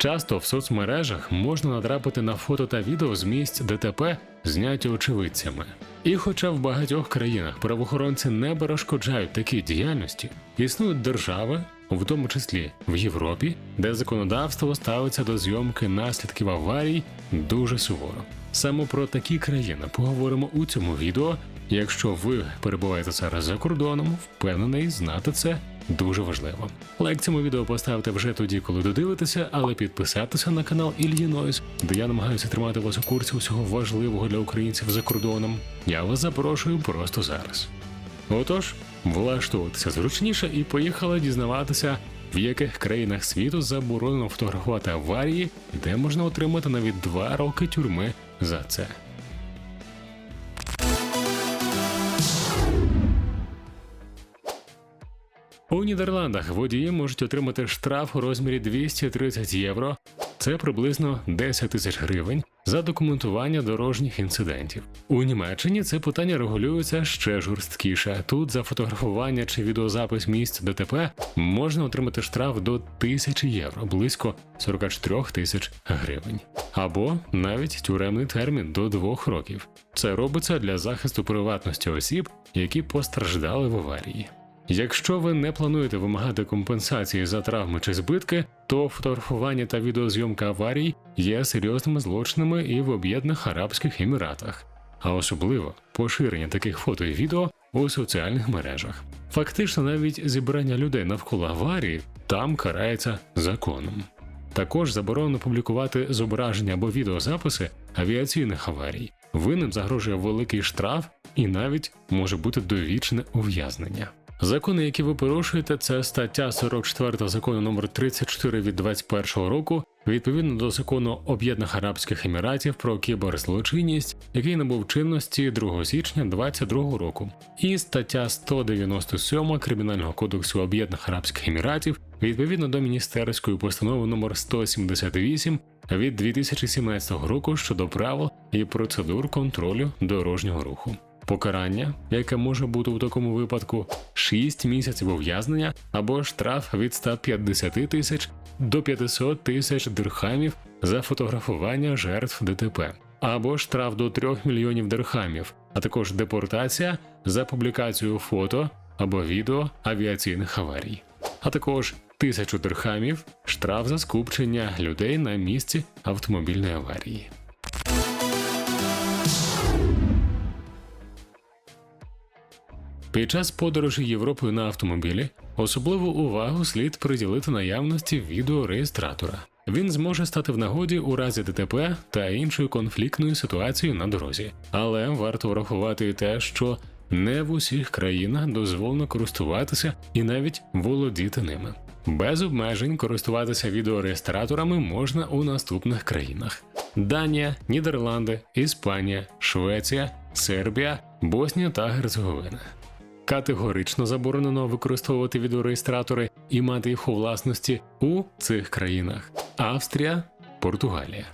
Часто в соцмережах можна натрапити на фото та відео з місць ДТП, зняті очевидцями. І хоча в багатьох країнах правоохоронці не перешкоджають такій діяльності, існують держави, в тому числі в Європі, де законодавство ставиться до зйомки наслідків аварій дуже суворо. Саме про такі країни поговоримо у цьому відео. Якщо ви перебуваєте зараз за кордоном, впевнений, знати це дуже важливо. Лайк цьому відео поставте вже тоді, коли додивитеся, але підписатися на канал Ільї Нойс, де я намагаюся тримати вас у курсі усього важливого для українців за кордоном. Я вас запрошую просто зараз. Отож, влаштовуватися зручніше і поїхали дізнаватися, в яких країнах світу заборонено фотографувати аварії, де можна отримати навіть два роки тюрми за це. У Нідерландах водії можуть отримати штраф у розмірі 230 євро. Це приблизно 10 тисяч гривень за документування дорожніх інцидентів. У Німеччині це питання регулюється ще жорсткіше. Тут за фотографування чи відеозапис місць ДТП можна отримати штраф до 1000 євро, близько 44 тисяч гривень, або навіть тюремний термін до двох років. Це робиться для захисту приватності осіб, які постраждали в аварії. Якщо ви не плануєте вимагати компенсації за травми чи збитки, то фотографування та відеозйомка аварій є серйозними злочинами і в Об'єднаних Арабських Еміратах, а особливо поширення таких фото і відео у соціальних мережах. Фактично, навіть зібрання людей навколо аварії там карається законом. Також заборонено публікувати зображення або відеозаписи авіаційних аварій. Винним загрожує великий штраф і навіть може бути довічне ув'язнення. Закони, які ви порушуєте, це стаття 44 закону номер 34 від 21 року, відповідно до закону Об'єднаних Арабських Еміратів про кіберзлочинність, який набув чинності 2 січня 2022 року, і стаття 197 Кримінального кодексу Об'єднаних Арабських Еміратів, відповідно до міністерської постанови номер 178 від 2017 року щодо правил і процедур контролю дорожнього руху. Покарання, яке може бути у такому випадку 6 місяців ув'язнення або штраф від 150 тисяч до 500 тисяч дирхамів за фотографування жертв ДТП, або штраф до 3 мільйонів дирхамів, а також депортація за публікацію фото або відео авіаційних аварій, а також тисячу дирхамів штраф за скупчення людей на місці автомобільної аварії. Під час подорожі Європою на автомобілі особливу увагу слід приділити наявності відеореєстратора. Він зможе стати в нагоді у разі ДТП та іншої конфліктної ситуації на дорозі. Але варто врахувати те, що не в усіх країнах дозволено користуватися і навіть володіти ними. Без обмежень користуватися відеореєстраторами можна у наступних країнах: Данія, Нідерланди, Іспанія, Швеція, Сербія, Боснія та Герцеговина. Категорично заборонено використовувати відеореєстратори і мати їх у власності у цих країнах: Австрія, Португалія.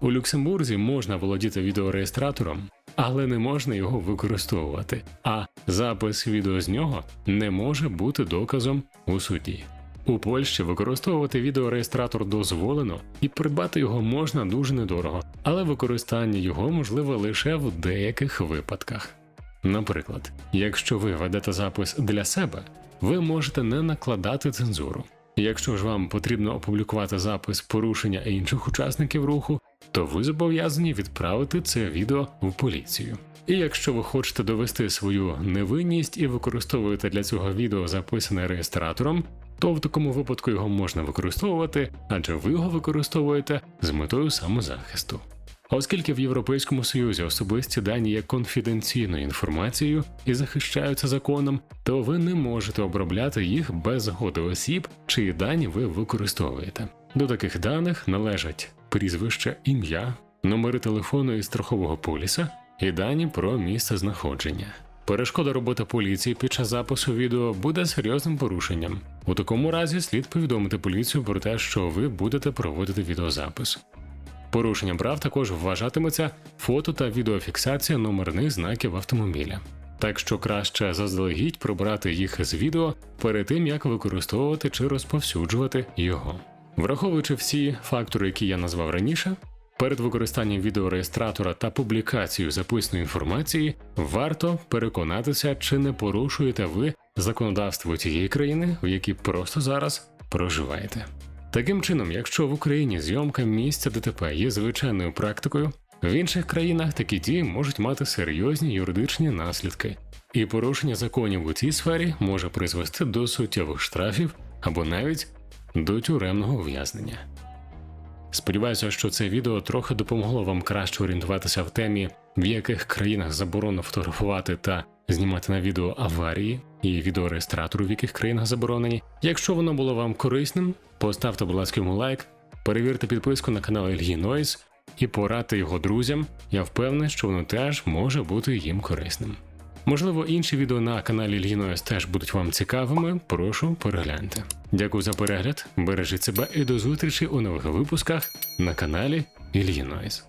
У Люксембурзі можна володіти відеореєстратором, але не можна його використовувати. А запис відео з нього не може бути доказом у суді. У Польщі використовувати відеореєстратор дозволено, і придбати його можна дуже недорого, але використання його можливе лише в деяких випадках. Наприклад, якщо ви ведете запис для себе, ви можете не накладати цензуру. Якщо ж вам потрібно опублікувати запис порушення інших учасників руху, то ви зобов'язані відправити це відео в поліцію. І якщо ви хочете довести свою невинність і використовуєте для цього відео записане реєстратором, то в такому випадку його можна використовувати, адже ви його використовуєте з метою самозахисту. Оскільки в Європейському Союзі особисті дані є конфіденційною інформацією і захищаються законом, то ви не можете обробляти їх без згоди осіб, чиї дані ви використовуєте. До таких даних належать прізвище, ім'я, номери телефону і страхового поліса і дані про місце знаходження. Перешкода роботи поліції під час запису відео буде серйозним порушенням. У такому разі слід повідомити поліцію про те, що ви будете проводити відеозапис. Порушенням прав також вважатиметься фото та відеофіксація номерних знаків автомобіля. Так що краще заздалегідь прибрати їх з відео перед тим, як використовувати чи розповсюджувати його. Враховуючи всі фактори, які я назвав раніше, перед використанням відеореєстратора та публікацією записаної інформації варто переконатися, чи не порушуєте ви законодавство тієї країни, в якій просто зараз проживаєте. Таким чином, якщо в Україні зйомка місця ДТП є звичайною практикою, в інших країнах такі дії можуть мати серйозні юридичні наслідки, і порушення законів у цій сфері може призвести до суттєвих штрафів або навіть до тюремного ув'язнення. Сподіваюся, що це відео трохи допомогло вам краще орієнтуватися в темі, в яких країнах заборонено фотографувати та знімати на відео аварії і відеореєстратори, в яких країнах заборонені. Якщо воно було вам корисним, поставте, будь ласка, йому лайк, перевірте підписку на канал Ільї Нойс і порадьте його друзям. Я впевнений, що воно теж може бути їм корисним. Можливо, інші відео на каналі Ільї Нойс теж будуть вам цікавими. Прошу перегляньте. Дякую за перегляд, бережіть себе і до зустрічі у нових випусках на каналі Ільї Нойс.